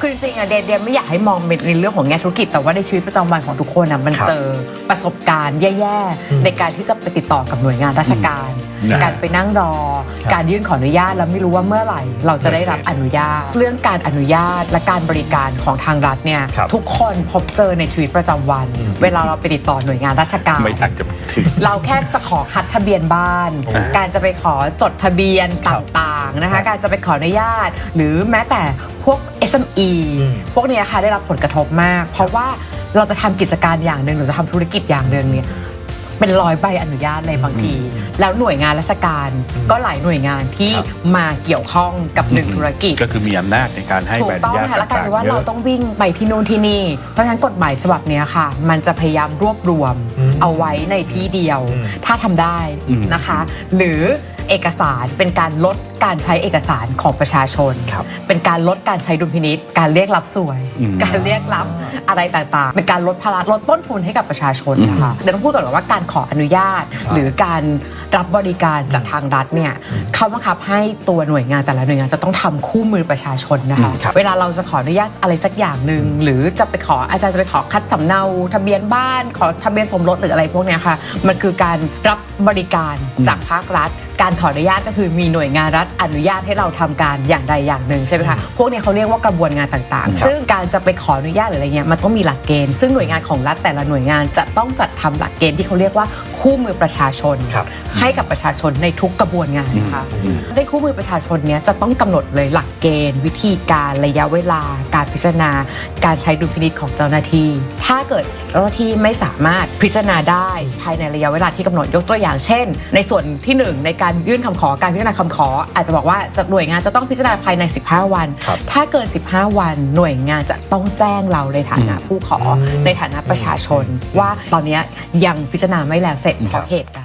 คือจริงๆอะเดนเดนไม่อยากให้มองเป็นในเรื่องของแง่ธุรกิจ แต่ว่าในชีวิตประจำวันของทุกคนอะมันครับเจอประสบการณ์แย่อืมๆในการที่จะไปติดต่อกับหน่วยงานราชการ อืมการไปนั่งรอ ครับการยื่นขออนุญาตแล้วไม่รู้ว่าเมื่อไหร่ เราจะได้รับอนุญาต เรื่องการอนุญาตและการบริการของทางรัฐเนี่ยครับ ทุกคนพบเจอในชีวิตประจำวันอืมเวลาเราไปติดต่อหน่วยงานราชการ ไม่อยากจะพูดถึง เราแค่จะขอคัดทะเบียนบ้าน อ่าการจะไปขอจดทะเบียนคตรับ่างๆนะครัคะ บการจะไปขออนุญาต หรือแม้แต่พวก SME อืม พวกเนี้ยค่ะได้รับผลกระทบมาก เพราะว่าเราจะทำกิจการอย่างหนึ่งหรือจะทำธุรกิจอย่างหนึ่งเนี่ย เป็นร้อยใบอนุญาตเลยบางที แล้วหน่วยงานราชการอืมก็หลายหน่วยงานที่ครับ มาเกี่ยวข้องกับหนึ่งธุรกิจ ก็คือมีอำนาจในการให้ถูใบกอต้อนุงญาตค่ะแล้วกลายต่างเป็นว่าๆเยเราอะ ต้องวิ่งไปที่นู่นที่นี่ เพราะฉะนั้นกฎหมายฉบับเนี้ยค่ะ มันจะพยายามรวบรวมอืมเอาไว้ในที่เดียว อืมถ้าทำได้อืมนะคะ หรือ เอกสารเป็นการลดการใช้เอกสารของประชาชน ครับเป็นการลดการใช้ดุลพินิษการเรียกรับสวย อืม การเรียกรับอะไรต่างๆ เป็นการลดภาระลดต้นทุนให้กับประชาชนนะคะเดี๋ยวต้องพูดก่อนว่าการขออนุญาตใช่หรือการรับบริการจากทางรัฐเนี่ยเขาบังคับให้ตัวหน่วยงานแต่ละหน่วยงานจะต้องทำคู่มือประชาชนนะคะ อืมครับ เวลาเราจะขออนุญาตอะไรสักอย่างหนึ่งหรือจะไปขออาจารย์จะไปขอคัดสำเนาทะเบียนบ้าน ขอทะเบียนสมรสหรืออะไรพวกเนี้ยค่ะ มันคือการรับบริการจากภาครัฐ การขออนุญาตก็คือมีหน่วยงานรัฐอนุญาตให้เราทำการอย่างใดอย่างหนึ่งใช่ไหมคะพวกเนี้ยเขาเรียกว่ากระบวนงานต่างครับๆซึ่งการจะไปขออนุญาตหรืออะไรเงี้ยมันต้องมีหลักเกณฑ์ซึ่งหน่วยงานของรัฐแต่ละหน่วยงานจะต้องจัดทำหลักเกณฑ์ที่เขาเรียกว่า คู่มือประชาชนครับให้กับประชาชนในทุกกระบวนงานนะคะอืมในคู่มือประชาชนเนี้ยจะต้องกำหนดเลยหลักเกณฑ์ วิธีการระยะเวลา การพิจารณา การใช้ดุลพินิจของเจ้าหน้าที่ ถ้าเกิดเจ้าหน้าที่ไม่สามารถพิจารณาได้ภายในระยะเวลาที่กำหนดยกตัวอย่างเช่น ในส่วนที่หนึ่งในการยื่นคำขอการพิจารณาคำขอ อาจจะบอกว่าจะหน่วยงานจะต้องพิจารณาภายใน 15 วันครับถ้าเกิน 15 วัน หน่วยงานจะต้องแจ้งเราในฐานะผู้ขออืมในฐานะประชาชน ว่าตอนเนี้ยยังพิจารณาไม่แล้วเสร็จเพครัราะบเหตุใด